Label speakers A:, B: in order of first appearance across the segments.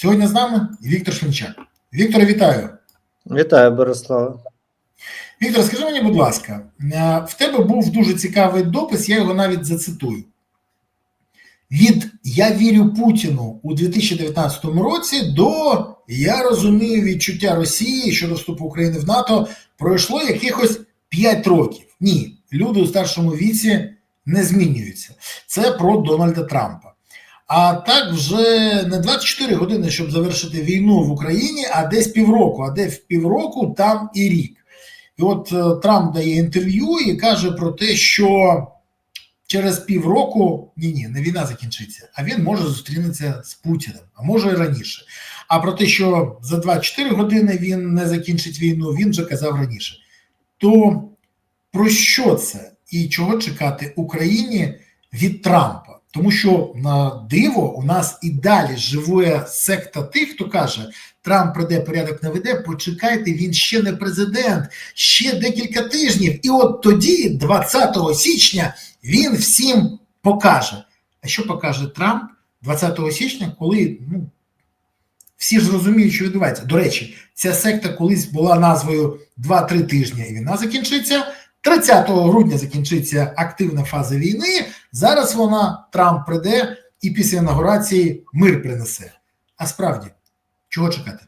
A: Сьогодні з нами Віктор Шлінчак. Віктор, вітаю.
B: Вітаю, Борислава.
A: Віктор, скажи мені, будь ласка, е, в тебе був дуже цікавий допис, я його навіть зацитую. Від Я вірю Путіну у 2019 році до Я розумію відчуття Росії щодо вступу України в НАТО пройшло якихось 5 років. Ні, люди у старшому віці не змінюються. Це про Дональда Трампа. А так вже не 24 години, щоб завершити війну в Україні, а десь півроку. А де в півроку, там і рік. І от е, Трамп дає інтерв'ю і каже про те, що через півроку ні, ні, не війна закінчиться, а він може зустрінеться з Путіним, а може і раніше. А про те, що за 24 години він не закінчить війну, він вже казав раніше. То про що це і чого чекати Україні від Трампа? Тому що на диво у нас і далі живе секта тих, хто каже, Трамп прийде, порядок наведе, почекайте, він ще не президент, ще декілька тижнів. І от тоді, 20 січня, він всім покаже. А що покаже Трамп 20 січня, коли ну, всі ж розуміють, що відбувається. До речі, ця секта колись була назвою 2-3 тижні, і війна закінчиться. 30 грудня закінчиться активна фаза війни. Зараз вона Трамп прийде і після інаугурації мир принесе. А справді, чого чекати?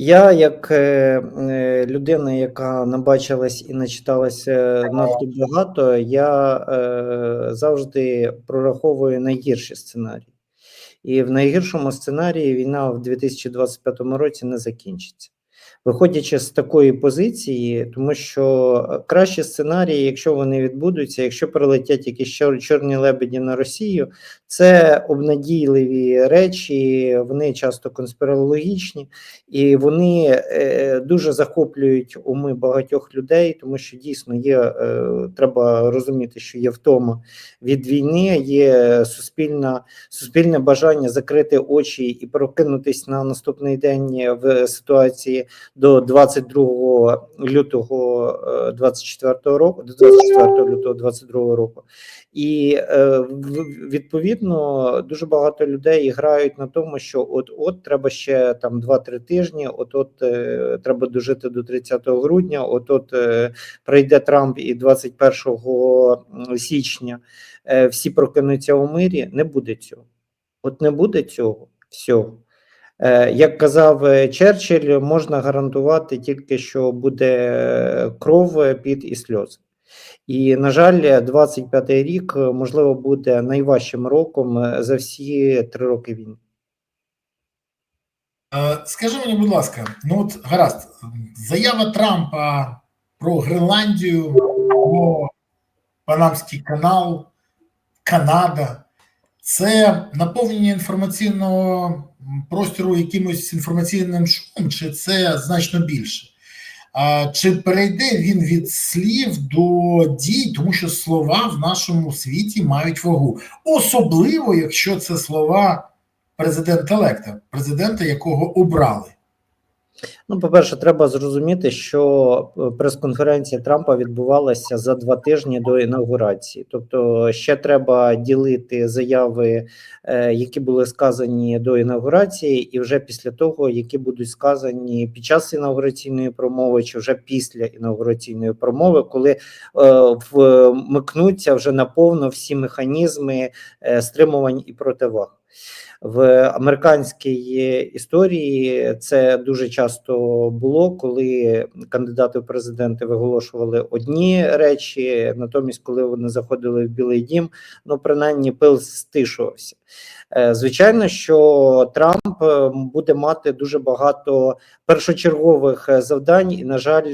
B: Я, як е, е, людина, яка набачилась і начиталася надто багато, я е, завжди прораховую найгірші сценарії. І в найгіршому сценарії війна в 2025 році не закінчиться. Виходячи з такої позиції, тому що кращі сценарії, якщо вони відбудуться, якщо прилетять якісь чор- чорні лебеді на Росію, це обнадійливі речі, вони часто конспірологічні, і вони е, дуже захоплюють уми багатьох людей, тому що дійсно є, е, треба розуміти, що є втома від війни, є суспільна, суспільне бажання закрити очі і прокинутись на наступний день в ситуації до 22 лютого 24 року, до 24 лютого 22 року. І е, відповідно дуже багато людей грають на тому, що от от треба ще там 2-3 тижні, от от е, треба дожити до 30 грудня, от от е, прийде Трамп і 21 січня е, всі прокинуться у мирі. Не буде цього. От не буде цього всього. Е, Як казав е, Черчилль, можна гарантувати тільки, що буде е, кров, піт і сльози. І, на жаль, 25-й рік, можливо, буде найважчим роком за всі три роки війни.
A: Скажи мені, будь ласка, ну от гаразд, заява Трампа про Гренландію, про Панамський канал, Канада це наповнення інформаційного простору якимось інформаційним шумом, чи це значно більше? А чи перейде він від слів до дій, тому що слова в нашому світі мають вагу, особливо якщо це слова президента Лекта, президента, якого обрали.
B: Ну, по-перше, треба зрозуміти, що е, прес-конференція Трампа відбувалася за два тижні до інаугурації. Тобто, ще треба ділити заяви, е, які були сказані до інаугурації, і вже після того, які будуть сказані під час інаугураційної промови, чи вже після інаугураційної промови, коли е, вмикнуться вже наповно всі механізми стримувань і противаг. В американській історії це дуже часто було, коли кандидати в президенти виголошували одні речі, натомість, коли вони заходили в Білий Дім, ну принаймні пил стишувався. Е, Звичайно, що Трамп е, буде мати дуже багато першочергових е, завдань, і, на жаль,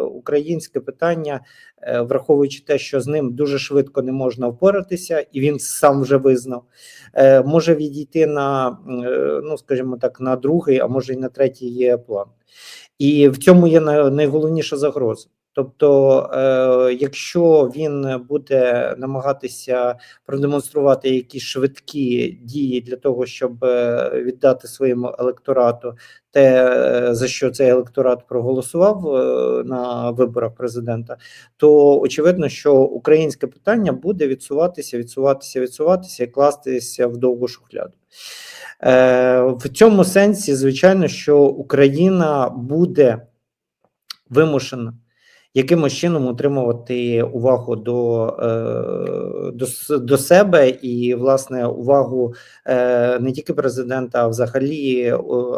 B: українське питання, враховуючи те, що з ним дуже швидко не можна впоратися, і він сам вже визнав, е, може відійти на, е, ну скажімо так, на другий, а може і на третій є план. І в цьому є найголовніша загроза. Тобто, е, якщо він буде намагатися продемонструвати якісь швидкі дії для того, щоб е, віддати своєму електорату те, е, за що цей електорат проголосував на виборах президента, то очевидно, що українське питання буде відсуватися, відсуватися, відсуватися і кластися в довгу шухляду. В цьому сенсі, звичайно, що Україна буде вимушена якимось чином утримувати увагу до, е, до, до себе і, власне, увагу е, не тільки президента, а взагалі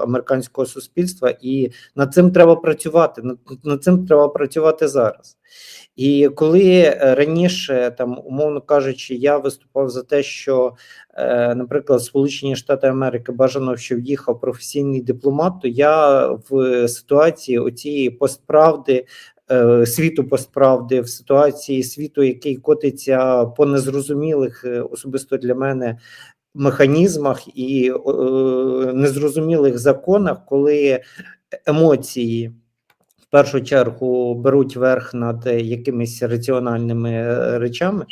B: американського суспільства. І над цим треба працювати. Над, над цим треба працювати зараз. І коли е, раніше, там, умовно кажучи, я виступав за те, що, наприклад, Сполучені Штати Америки бажано, щоб в'їхав професійний дипломат, то я в ситуації оцієї постправди, світу постправди, в ситуації світу, який котиться по незрозумілих, е, особисто для мене. Механізмах і е, незрозумілих законах, коли емоції першу чергу беруть верх над якимись раціональними е, речами,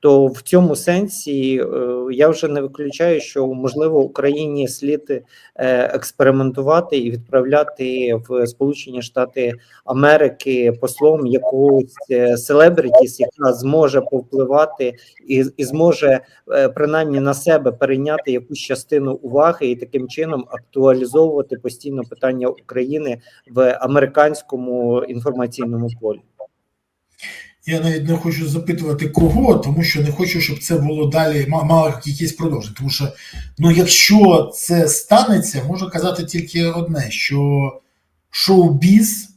B: то в цьому сенсі е, я вже не виключаю, що можливо Україні слід е, експериментувати і відправляти в Сполучені Штати Америки послом якогось селебритіс, яка зможе повпливати і, і зможе принаймні на себе перейняти якусь частину уваги і таким чином актуалізовувати постійно питання України в американському інформаційному полі.
A: Я навіть не хочу запитувати кого, тому що не хочу, щоб це було далі ма- мало якісь продовження. Тому що ну, якщо це станеться, можу казати тільки одне: що шоу-біз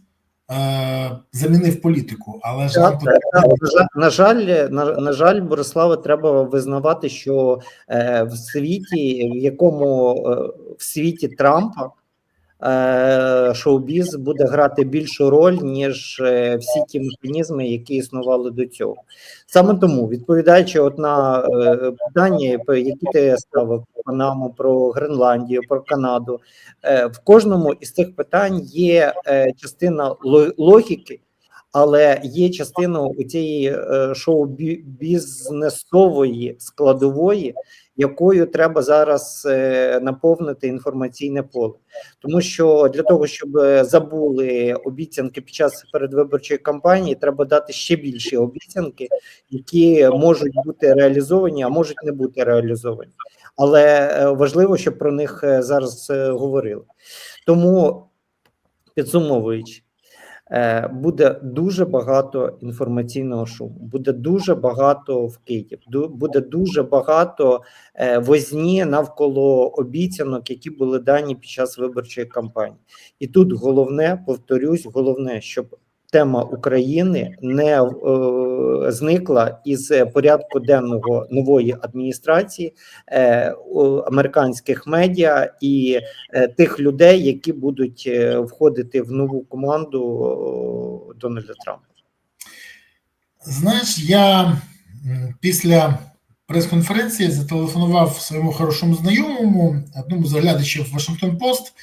A: е, замінив політику, але ж нам
B: Так,
A: потрібно
B: так, на жаль- на жаль, на, жаль, Бориславе, треба визнавати, що е, в світі, в якому е, в світі Трампа шоу-біз буде грати більшу роль, ніж е, всі ті механізми, які існували до цього. Саме тому, відповідаючи от на е, питання, які ти ставив про Панаму, про Гренландію, про Канаду, е, в кожному із цих питань є е, частина ло- логіки. Але є частиною цієї е, шоу-бізнесової складової, якою треба зараз е, наповнити інформаційне поле, тому що для того, щоб е, забули обіцянки під час передвиборчої кампанії, треба дати ще більші обіцянки, які можуть бути реалізовані, а можуть не бути реалізовані. Але важливо, щоб про них зараз говорили. Тому підсумовуючи. Е, буде дуже багато інформаційного шуму, буде дуже багато вкидів, буде дуже багато е, возні навколо обіцянок, які були дані під час виборчої кампанії. І тут головне, повторюсь, головне, щоб тема України не е, зникла із порядку денного нової адміністрації е, американських медіа і е, тих людей, які будуть е, входити в нову команду о, Дональда Трампа.
A: Знаєш, я після прес-конференції зателефонував своєму хорошому знайомому, одному з оглядачів Вашингтон Пост,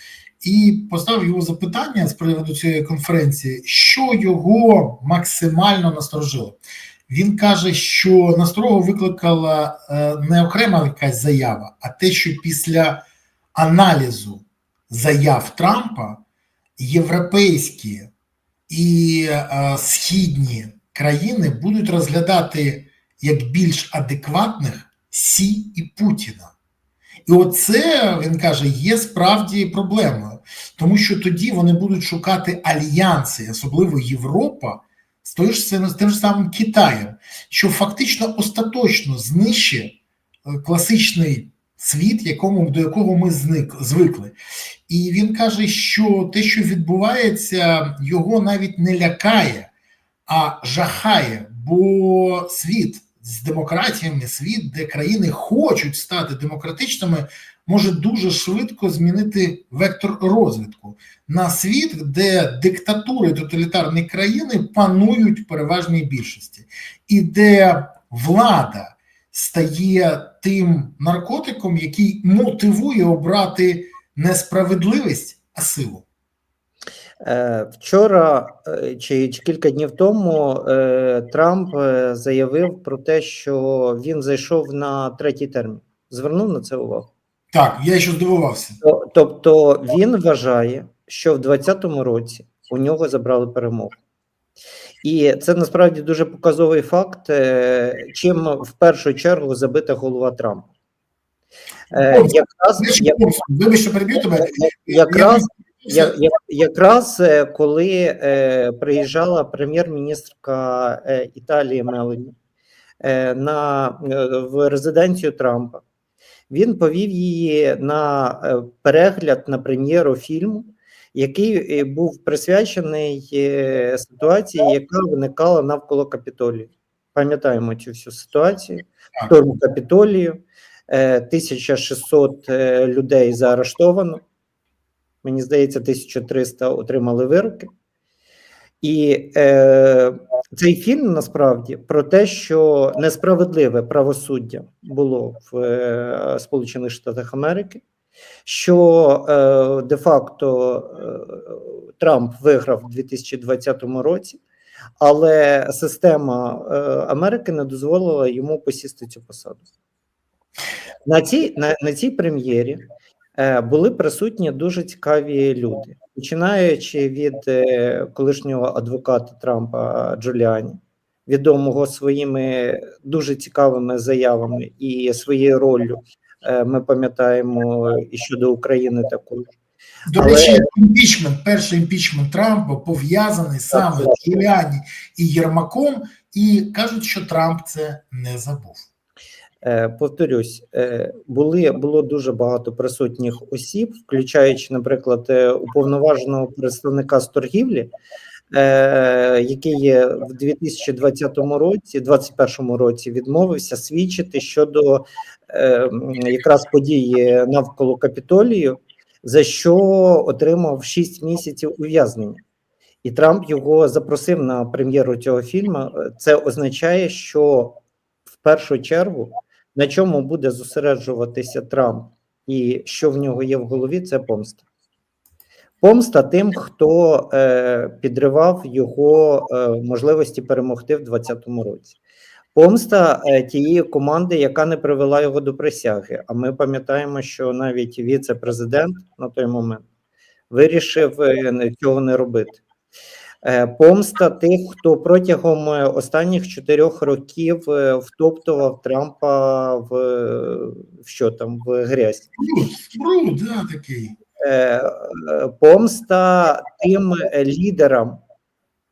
A: і поставив його запитання з приводу цієї конференції, що його максимально насторожило. Він каже, що насторогу викликала е, не окрема якась заява, а те, що після аналізу заяв Трампа європейські і е, східні країни будуть розглядати як більш адекватних Сі і Путіна. І оце він каже, є справді проблемою, тому що тоді вони будуть шукати альянси, особливо Європа, з той ж з тим ж самим Китаєм, що фактично остаточно знищить е, класичний світ, якому до якого ми зник звикли. І він каже, що те, що відбувається, його навіть не лякає, а жахає, бо світ з демократіями, світ, де країни хочуть стати демократичними, може дуже швидко змінити вектор розвитку на світ, де диктатури тоталітарні країни панують в переважній більшості, і де влада стає тим наркотиком, який мотивує обрати не справедливість, а силу.
B: Е, Вчора е, чи, чи кілька днів тому е, Трамп заявив про те, що він зайшов на третій термін. Звернув на це увагу.
A: Так, я ще здивувався.
B: Тобто він вважає, що в 2020 році у нього забрали перемогу. І це насправді дуже показовий факт, чим в першу чергу забита голова Трампа. Якраз,
A: Знаєш,
B: я-
A: Помста, Вибач, що переб'ю тебе.
B: якраз,
A: Я-
B: я, якраз е, коли е, приїжджала прем'єр-міністрка е, Італії Мелоні е, на, е, в резиденцію Трампа, він повів її на е, перегляд на прем'єру фільму, який був присвячений ситуації, яка виникала навколо Капітолію. Пам'ятаємо цю всю ситуацію. Штурм Капітолію, е, 1600 е, людей заарештовано. Мені здається, 1300 отримали вироки. І е, цей фільм насправді про те, що несправедливе правосуддя було в е, Сполучених Штатах Америки, що е, де-факто е, Трамп виграв у 2020 році, але система е, Америки не дозволила йому посісти цю посаду. На цій, на, на цій прем'єрі були присутні дуже цікаві люди, починаючи від е, колишнього адвоката Трампа Джуліані, відомого своїми дуже цікавими заявами і своєю роллю. Е, ми пам'ятаємо і щодо України також.
A: До
B: Але-
A: речі, імпічмент, перший імпічмент Трампа пов'язаний саме з Джуліані і Єрмаком, і кажуть, що Трамп це не забув.
B: Е, Повторюсь, е, були було дуже багато присутніх осіб, включаючи, наприклад, е, уповноваженого представника з торгівлі, який в 2020 році, 2021 році, відмовився свідчити щодо якраз події навколо Капітолію, за що отримав 6 місяців ув'язнення. І Трамп його запросив на прем'єру цього фільму. Це означає, що в першу чергу на чому буде зосереджуватися Трамп і що в нього є в голові, це помста. Помста тим, хто е, підривав його е, можливості перемогти в 2020 році. Помста е, тієї команди, яка не привела його до присяги. А ми пам'ятаємо, що навіть віце-президент на той момент вирішив е, цього не робити. Е, Помста тих, хто протягом е, останніх чотирьох років е, втоптував Трампа в, в що там в грязь.
A: Да, такий.
B: Помста тим лідерам,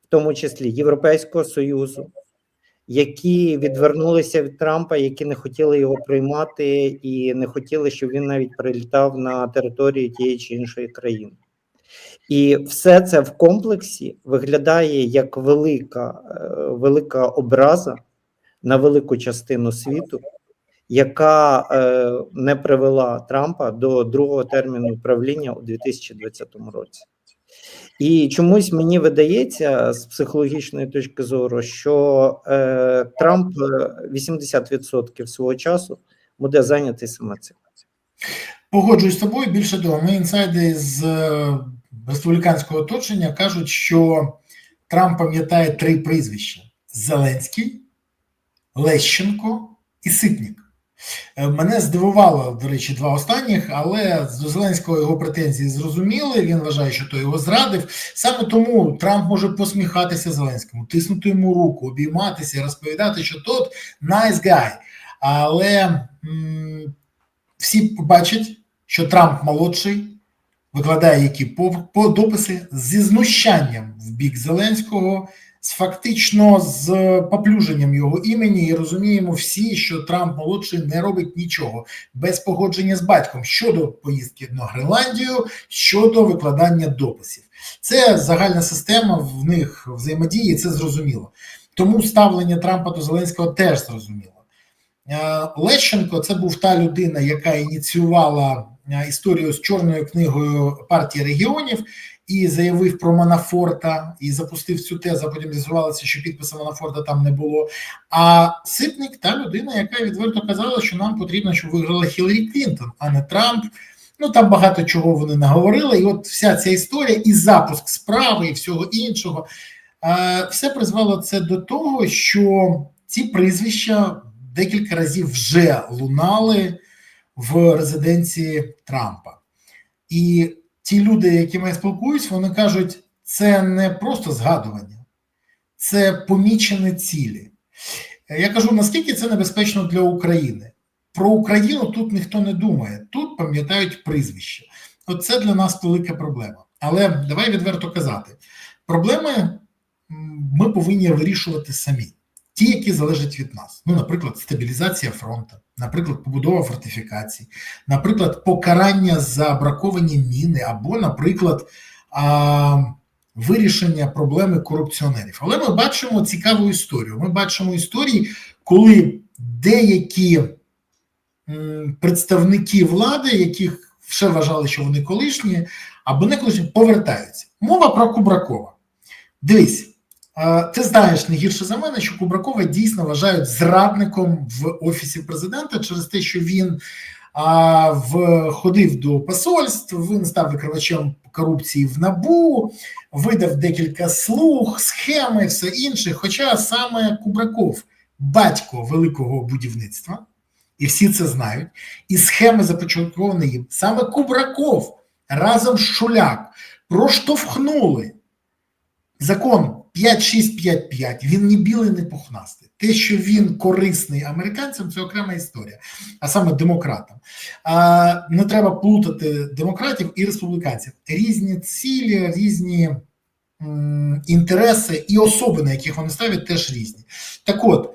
B: в тому числі Європейського Союзу, які відвернулися від Трампа, які не хотіли його приймати і не хотіли, щоб він навіть прилітав на територію тієї чи іншої країни. І все це в комплексі виглядає як велика, е, велика образа на велику частину світу, яка е, не привела Трампа до другого терміну правління у 2020 році. І чомусь мені видається з психологічної точки зору, що е, Трамп е, 80% свого часу буде зайнятий саме цим.
A: Погоджуюсь з тобою. Більше того, ми інсайди з е, республіканського оточення кажуть, що Трамп пам'ятає три прізвища: Зеленський, Лещенко і Ситник. Е, Мене здивувало, до речі, два останніх, але до Зеленського його претензії зрозуміли. Він вважає, що той його зрадив. Саме тому Трамп може посміхатися Зеленському, тиснути йому руку, обійматися, розповідати, що тот nice guy. Але м, всі бачать, що Трамп молодший, викладає які дописи зі знущанням в бік Зеленського, з фактично з поплюженням його імені, і розуміємо всі, що Трамп молодший не робить нічого без погодження з батьком щодо поїздки на Гренландію, щодо викладання дописів. Це загальна система в них взаємодії, це зрозуміло. Тому ставлення Трампа до Зеленського теж зрозуміло. Е, Лещенко це був та людина, яка ініціювала історію з чорною книгою партії регіонів і заявив про Манафорта і запустив цю тезу. а Потім з'ясувалося, що підпису Манафорта там не було. А Ситник та людина, яка відверто казала, що нам потрібно, щоб виграла Хіларі Клінтон, а не Трамп. Ну там багато чого вони наговорили, і от вся ця історія, і запуск справи, і всього іншого, е, все призвело це до того, що ці прізвища декілька разів вже лунали в резиденції Трампа. І ті люди, якими я спілкуюсь, вони кажуть, це не просто згадування, це помічені цілі. Я кажу, наскільки це небезпечно для України? про Україну тут ніхто не думає. Тут пам'ятають прізвище. От це для нас велика проблема. Але давай відверто казати: проблеми ми повинні вирішувати самі, ті, які залежать від нас. Ну, наприклад, стабілізація фронту, наприклад, побудова фортифікацій, наприклад, покарання за браковані міни, або, наприклад, а, вирішення проблеми корупціонерів. Але ми бачимо цікаву історію. Ми бачимо історії, коли деякі представники влади, яких ще вважали, що вони колишні, або не колишні, повертаються. Мова про Кубракова. Дивись, ти знаєш не гірше за мене, що Кубракова дійсно вважають зрадником в офісі президента через те, що він а, в, ходив до посольств, він став викривачем корупції в НАБУ, видав декілька слуг, схеми, все інше. Хоча саме Кубраков, батько великого будівництва, і всі це знають, і схеми започатковані їм. Саме Кубраков разом з Шуляк проштовхнули закон 5655. Він ні білий, ні пухнастий. Те, що він корисний американцям, це окрема історія, а саме демократам. А, не треба плутати демократів і республіканців. Різні цілі, різні м, інтереси і особи, на яких вони ставлять, теж різні. Так от.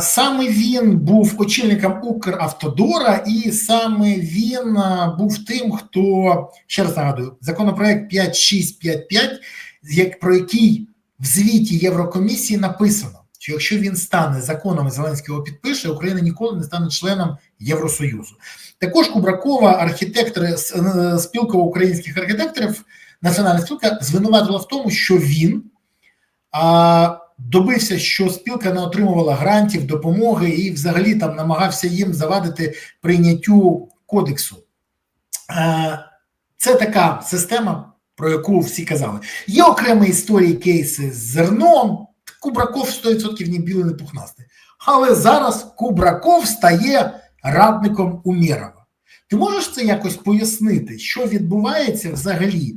A: Саме він був очільником Укравтодора, і саме він був тим, хто ще раз нагадую, законопроект 5655, як про який в звіті Єврокомісії написано, що якщо він стане законом і Зеленський його підпише, Україна ніколи не стане членом Євросоюзу. Також Кубракова, архітектори с- е, спілка українських архітекторів, національна спілка звинуватила в тому, що він а, добився, що спілка не отримувала грантів, допомоги і взагалі там намагався їм завадити прийняттю кодексу. Е, Це така система, про яку всі казали. Є окремі історії, кейси з зерном. Кубраков 100% ні білий, ні пухнастий. Але зараз Кубраков стає радником Умєрова. Ти можеш це якось пояснити, що відбувається взагалі,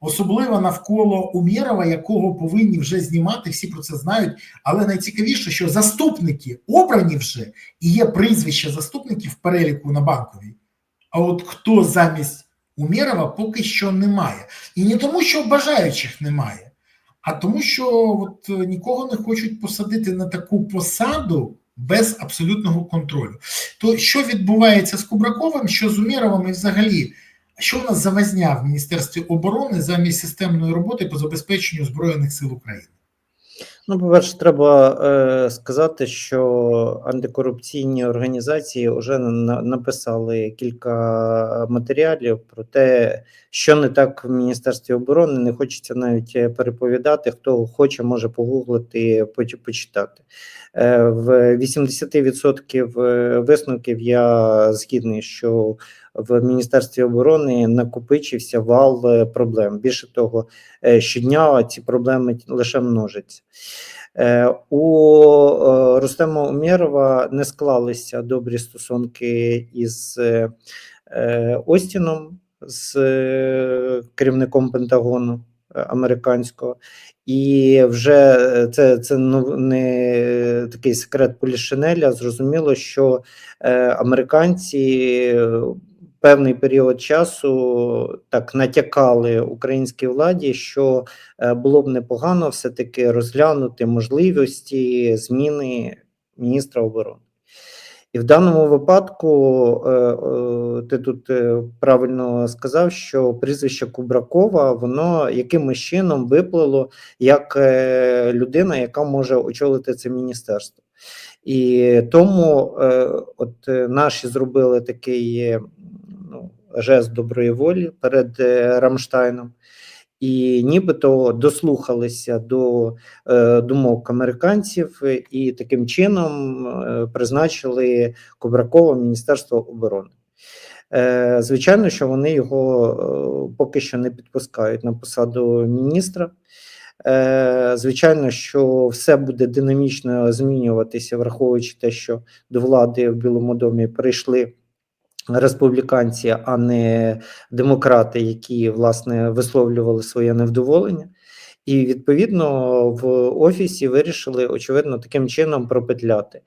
A: особливо навколо Умєрова, якого повинні вже знімати, всі про це знають. Але найцікавіше, що заступники обрані вже і є прізвища заступників переліку на банковій. А от хто замість Умєрова поки що немає. І не тому, що бажаючих немає, а тому, що от нікого не хочуть посадити на таку посаду без абсолютного контролю. То що відбувається з Кубраковим, що з Умєровим і взагалі? Що в нас завазня в Міністерстві оборони замість системної роботи по забезпеченню Збройних сил України?
B: Ну, по-перше, треба е, сказати, що антикорупційні організації вже на, написали кілька матеріалів про те, що не так в Міністерстві оборони. Не хочеться навіть е, переповідати. Хто хоче, може погуглити, поч- почитати. Е, в 80% е, висновків я згідний, що в Міністерстві оборони накопичився вал е, проблем. Більше того, е, щодня ці проблеми лише множаться. Е, У Рустема Умєрова не склалися добрі стосунки із Остіном, з керівником Пентагону американського. І вже це, це ну, не такий секрет Полішинеля. Зрозуміло, що е, американці певний період часу так натякали українській владі, що е, було б непогано все-таки розглянути можливості зміни міністра оборони. І в даному випадку е, е, ти тут правильно сказав, що прізвище Кубракова воно якимось чином виплило як людина, яка може очолити це міністерство. І тому от наші зробили такий жест доброї волі перед е, Рамштайном. І нібито дослухалися до е, думок американців і таким чином е, призначили Кубракова Міністерство оборони. Звичайно, що вони його поки що не підпускають на посаду міністра. Звичайно, що все буде динамічно змінюватися, враховуючи те, що до влади в Білому домі прийшли республіканці, а не демократи, які власне висловлювали своє невдоволення. І відповідно в офісі вирішили очевидно таким чином пропетляти.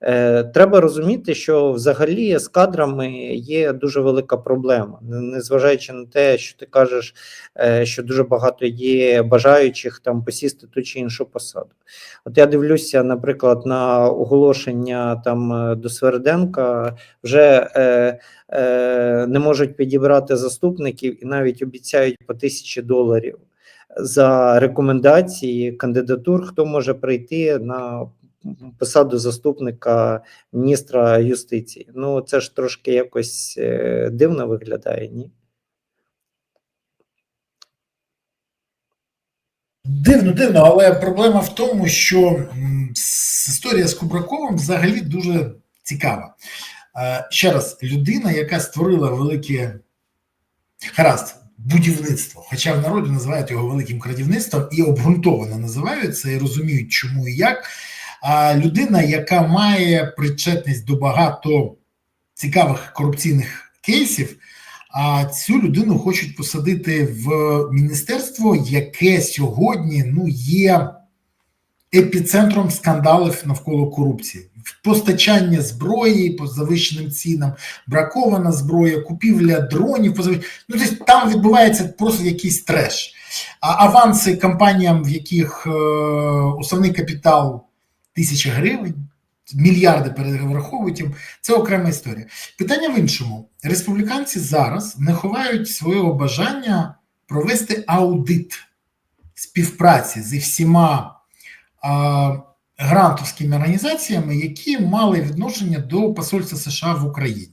B: Е, Треба розуміти, що взагалі з кадрами є дуже велика проблема, незважаючи на те, що ти кажеш, е, що дуже багато є бажаючих там посісти ту чи іншу посаду. От я дивлюся, наприклад, на оголошення там е, до Сверденка вже е, е, не можуть підібрати заступників і навіть обіцяють по тисячі доларів за рекомендації кандидатур, хто може прийти на посаду заступника міністра юстиції. Ну це ж трошки якось е, дивно виглядає, ні?
A: Дивно, дивно, але проблема в тому, що історія з Кубраковим взагалі дуже цікава. Е, Ще раз, людина, яка створила велике гаразд, будівництво, хоча в народі називають його великим крадівництвом і обґрунтовано називають це і розуміють, чому і як. А людина, яка має причетність до багато цікавих корупційних кейсів, а цю людину хочуть посадити в міністерство, яке сьогодні ну є епіцентром скандалів навколо корупції. Постачання зброї по завищеним цінам, бракована зброя, купівля дронів. по завищ- Ну, тобто там відбувається просто якийсь треш. А аванси компаніям, в яких е, основний капітал тисяча гривень, мільярди перераховують їм, це окрема історія. Питання в іншому: республіканці зараз не ховають свого бажання провести аудит співпраці зі всіма грантовськими організаціями, які мали відношення до посольства США в Україні.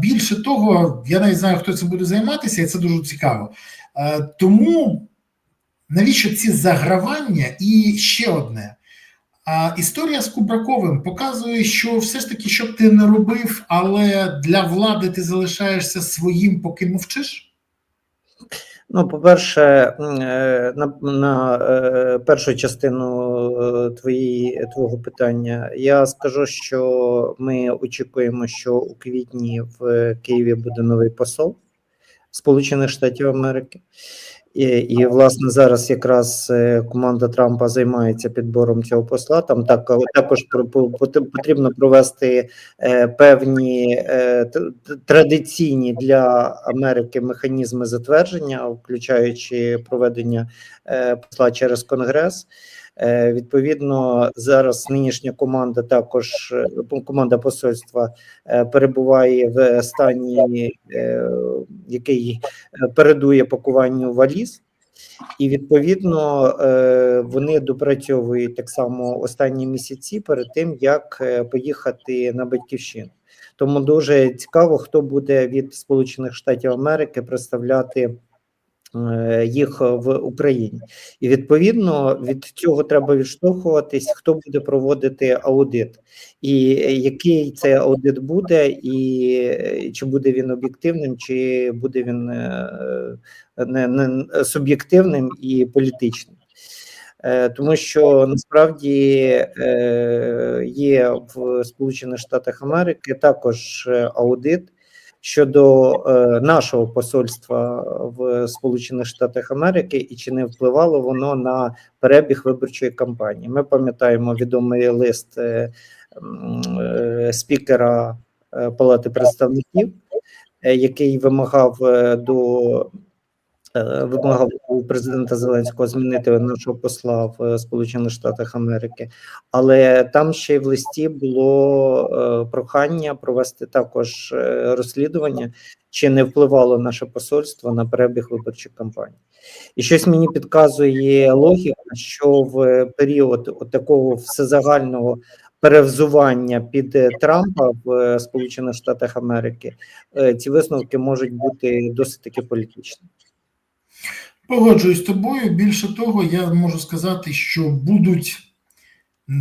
A: Більше того, я навіть знаю, хто цим буде займатися, і це дуже цікаво. Тому навіщо ці загравання? І ще одне. Історія з Кубраковим показує, що все ж таки, що б ти не робив, але для влади ти залишаєшся своїм, поки мовчиш.
B: Ну, по-перше, е, на, на е, першу частину е, твої, твого питання я скажу, що ми очікуємо, що у квітні в Києві буде новий посол Сполучених Штатів Америки. І, і власне зараз якраз е, команда Трампа займається підбором цього посла. Там так також потрібно провести е, певні е, традиційні для Америки механізми затвердження, включаючи проведення посла через Конгрес. Е, Відповідно, зараз нинішня команда також е, команда посольства е, перебуває в стані, який передує пакуванню валіз. І відповідно вони допрацьовують так само останні місяці перед тим, як поїхати на батьківщину. Тому дуже цікаво, хто буде від Сполучених Штатів Америки представляти їх в Україні. І відповідно від цього треба відштовхуватись, хто буде проводити аудит, і який цей аудит буде, і е, чи буде він об'єктивним, чи буде він е, не, не суб'єктивним і політичним. Е, Тому що насправді е, є в Сполучених Штатах Америки також е, аудит щодо е, нашого посольства в Сполучених Штатах Америки і чи не впливало воно на перебіг виборчої кампанії. Ми пам'ятаємо відомий лист е, е, спікера е, Палати представників, е, який вимагав е, до вимагав у президента Зеленського змінити нашого посла в е, Сполучених Штатах Америки, але там ще й в листі було е, прохання провести також е, розслідування, чи не впливало наше посольство на перебіг виборчих кампаній. І щось мені підказує логіка, що в період такого всезагального перевзування під е, Трампа в е, Сполучених Штатах Америки е, ці висновки можуть бути досить таки політичні.
A: Погоджуюсь з тобою. Більше того, я можу сказати, що будуть,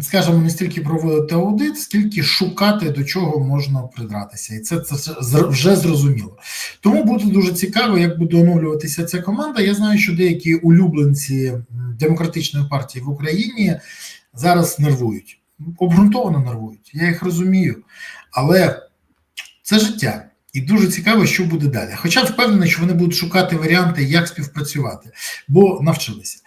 A: скажімо, не стільки проводити аудит, скільки шукати до чого можна придратися. І це, це вже зрозуміло. Тому буде дуже цікаво, як буде оновлюватися ця команда. Я знаю, що деякі улюбленці демократичної партії в Україні зараз нервують. Обґрунтовано нервують. Я їх розумію. Але це життя. І дуже цікаво, що буде далі. Хоча впевнений, що вони будуть шукати варіанти, як співпрацювати, бо навчилися.